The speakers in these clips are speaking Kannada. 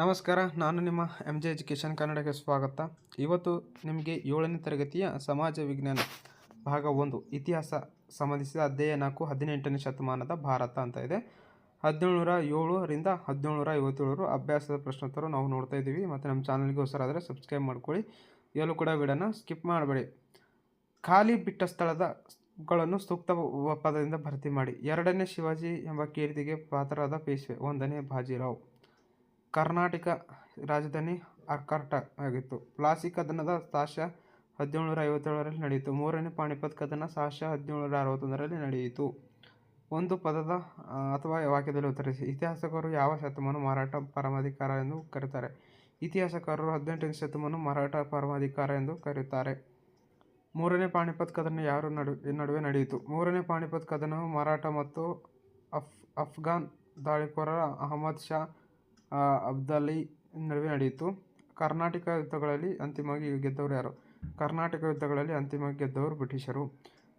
ನಮಸ್ಕಾರ, ನಾನು ನಿಮ್ಮ ಎಂ ಜೆ ಎಜುಕೇಷನ್ ಕನ್ನಡಕ್ಕೆ ಸ್ವಾಗತ. ಇವತ್ತು ನಿಮಗೆ ಏಳನೇ ತರಗತಿಯ ಸಮಾಜ ವಿಜ್ಞಾನ ಭಾಗ ಒಂದು, ಇತಿಹಾಸ ಸಂಬಂಧಿಸಿದ ಅಧ್ಯಾಯ ನಾಲ್ಕು, ಹದಿನೆಂಟನೇ ಶತಮಾನದ ಭಾರತ ಅಂತ ಇದೆ. ಹದಿನೇಳುನೂರ ಏಳರಿಂದ ಹದಿನೇಳುನೂರ ಐವತ್ತೇಳರು ಅಭ್ಯಾಸದ ಪ್ರಶ್ನೋತ್ತರ ನಾವು ನೋಡ್ತಾ ಇದ್ದೀವಿ. ಮತ್ತು ನಮ್ಮ ಚಾನಲ್ಗೆ ಹೊಸರಾದರೆ ಸಬ್ಸ್ಕ್ರೈಬ್ ಮಾಡ್ಕೊಳ್ಳಿ. ಎಲ್ಲೂ ಕೂಡ ವಿಡಿಯೋನ ಸ್ಕಿಪ್ ಮಾಡಬೇಡಿ. ಖಾಲಿ ಬಿಟ್ಟ ಸ್ಥಳದ ಗಳನ್ನು ಸೂಕ್ತ ಪದದಿಂದ ಭರ್ತಿ ಮಾಡಿ. ಎರಡನೇ ಶಿವಾಜಿ ಎಂಬ ಕೀರ್ತಿಗೆ ಪಾತ್ರರಾದ ಪೇಶ್ವೆ, ಒಂದನೇ ಬಾಜಿರಾವ್ ಕರ್ನಾಟಕ ರಾಜಧಾನಿ ಅರ್ಕಾಟ ಆಗಿತ್ತು. ಪ್ಲಾಸಿ ಕದನದ ಸಾಶ ಹದಿನೇಳುನೂರ ಐವತ್ತೇಳರಲ್ಲಿ ನಡೆಯಿತು. ಮೂರನೇ ಪಾಣಿಪತ್ ಕದನ ಸಾಶ ಹದಿನೇಳುನೂರ ಅರವತ್ತೊಂದರಲ್ಲಿ ನಡೆಯಿತು. ಒಂದು ಪದದ ಅಥವಾ ವಾಕ್ಯದಲ್ಲಿ ಉತ್ತರಿಸಿ. ಇತಿಹಾಸಕರು ಯಾವ ಶತಮಾನ ಮಾರಾಟ ಪರಮಾಧಿಕಾರ ಎಂದು ಕರೆಯುತ್ತಾರೆ ಇತಿಹಾಸಕಾರರು ಹದಿನೆಂಟನೇ ಶತಮಾನ ಮಾರಾಟ ಪರಮಾಧಿಕಾರ ಎಂದು ಕರೆಯುತ್ತಾರೆ ಮೂರನೇ ಪಾಣಿಪತ್ ಕದನ ಯಾರು ನಡುವೆ ನಡುವೆ ನಡೆಯಿತು? ಮೂರನೇ ಪಾಣಿಪತ್ ಕದನವು ಮಾರಾಟ ಮತ್ತು ಅಫ್, ಅಫ್ಘಾನ್ ದಾಳಿಕೋರ ಅಹಮದ್ ಶಾ ಅಬ್ದಾಲಿ ನಡುವೆ ನಡೆಯಿತು. ಕರ್ನಾಟಕ ಯುದ್ಧಗಳಲ್ಲಿ ಅಂತಿಮವಾಗಿ ಗೆದ್ದವರು ಯಾರು? ಕರ್ನಾಟಕ ಯುದ್ಧಗಳಲ್ಲಿ ಅಂತಿಮವಾಗಿ ಗೆದ್ದವರು ಬ್ರಿಟಿಷರು.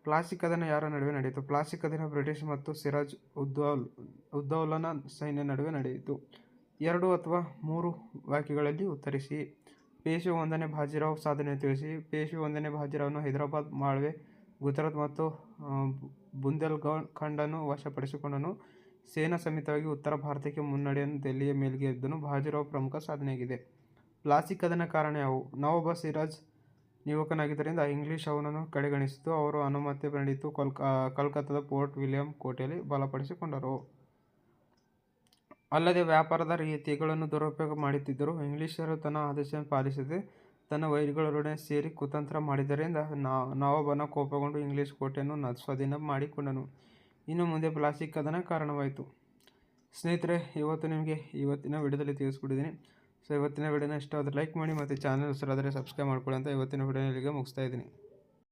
ಪ್ಲಾಸಿ ಕದನ ಯಾರ ನಡುವೆ ನಡೆಯಿತು? ಪ್ಲಾಸಿ ಕದನ ಬ್ರಿಟಿಷ್ ಮತ್ತು ಸಿರಾಜ್ ಉದ್ದೌಲ್ ಉದ್ದೌಲನ ಸೈನ್ಯ ನಡುವೆ ನಡೆಯಿತು. ಎರಡು ಅಥವಾ ಮೂರು ವಾಕ್ಯಗಳಲ್ಲಿ ಉತ್ತರಿಸಿ. ಪೇಶು ಒಂದನೇ ಬಾಜಿರಾವ್ ಸಾಧನೆ ತಿಳಿಸಿ. ಪೇಶು ಒಂದನೇ ಬಾಜಿರಾವ್ನು ಹೈದರಾಬಾದ್, ಮಾಳ್ವೆ, ಗುಜರಾತ್ ಮತ್ತು ಬುಂದೇಲ್ಖಂಡನ್ನು ಬುಂದೇಲ್ಖಂಡ್ ಖಂಡನ್ನು ವಶಪಡಿಸಿಕೊಂಡನು. ಸೇನಾ ಸಮೇತವಾಗಿ ಉತ್ತರ ಭಾರತಕ್ಕೆ ಮುನ್ನಡೆಯನ್ನು ದೆಹಲಿಯ ಮೇಲ್ಗೆ ಎದ್ದನು. ಬಾಜಿರಾವ್ ಪ್ರಮುಖ ಸಾಧನೆಯಾಗಿದೆ. ಪ್ಲಾಸಿ ಕದನ ಕಾರಣ ಯಾವು? ನವಾಬ ಸಿರಾಜ್ ಯುವಕನಾಗಿದ್ದರಿಂದ ಇಂಗ್ಲಿಷ್ ಅವನನ್ನು ಕಡೆಗಣಿಸಿತು. ಅವರು ಅನುಮತಿ ಪಡೆಯಿತು ಕೋಲ್ಕ ಕಲ್ಕತ್ತಾದ ಪೋರ್ಟ್ ವಿಲಿಯಂ ಕೋಟೆಯಲ್ಲಿ ಬಲಪಡಿಸಿಕೊಂಡರು. ಅಲ್ಲದೆ ವ್ಯಾಪಾರದ ರೀತಿಗಳನ್ನು ದುರುಪಯೋಗ ಮಾಡುತ್ತಿದ್ದರು. ಇಂಗ್ಲಿಷರು ತನ್ನ ಆದೇಶ ಪಾಲಿಸದೆ ತನ್ನ ವೈರಿಗಳೊಡನೆ ಸೇರಿ ಕುತಂತ್ರ ಮಾಡಿದ್ದರಿಂದ ನವಾಬನ ಕೋಪಗೊಂಡು ಇಂಗ್ಲಿಷ್ ಕೋಟೆಯನ್ನು ಸ್ವಾಧೀನ ಮಾಡಿಕೊಂಡನು. ಇನ್ನು ಮುಂದೆ ಪ್ಲಾಸ್ಟಿಕ್ ಕದನ ಕಾರಣವಾಯಿತು. ಸ್ನೇಹಿತರೆ, ಇವತ್ತು ನಿಮಗೆ ಇವತ್ತಿನ ವಿಡಿಯೋದಲ್ಲಿ ತಿಳಿಸ್ಕೊಟ್ಟಿದ್ದೀನಿ. ಸೊ ಇವತ್ತಿನ ವಿಡಿಯೋನ ಇಷ್ಟ ಆದರೆ ಲೈಕ್ ಮಾಡಿ ಮತ್ತು ಚಾನಲ್ ಹೆಸರಾದರೆ ಸಬ್ಸ್ಕ್ರೈಬ್ ಮಾಡ್ಕೊಳ್ಳಿ ಅಂತ ಇವತ್ತಿನ ವಿಡಿಯೋ ಇಲ್ಲಿಗೆ ಮುಗಿಸ್ತಾ ಇದ್ದೀನಿ.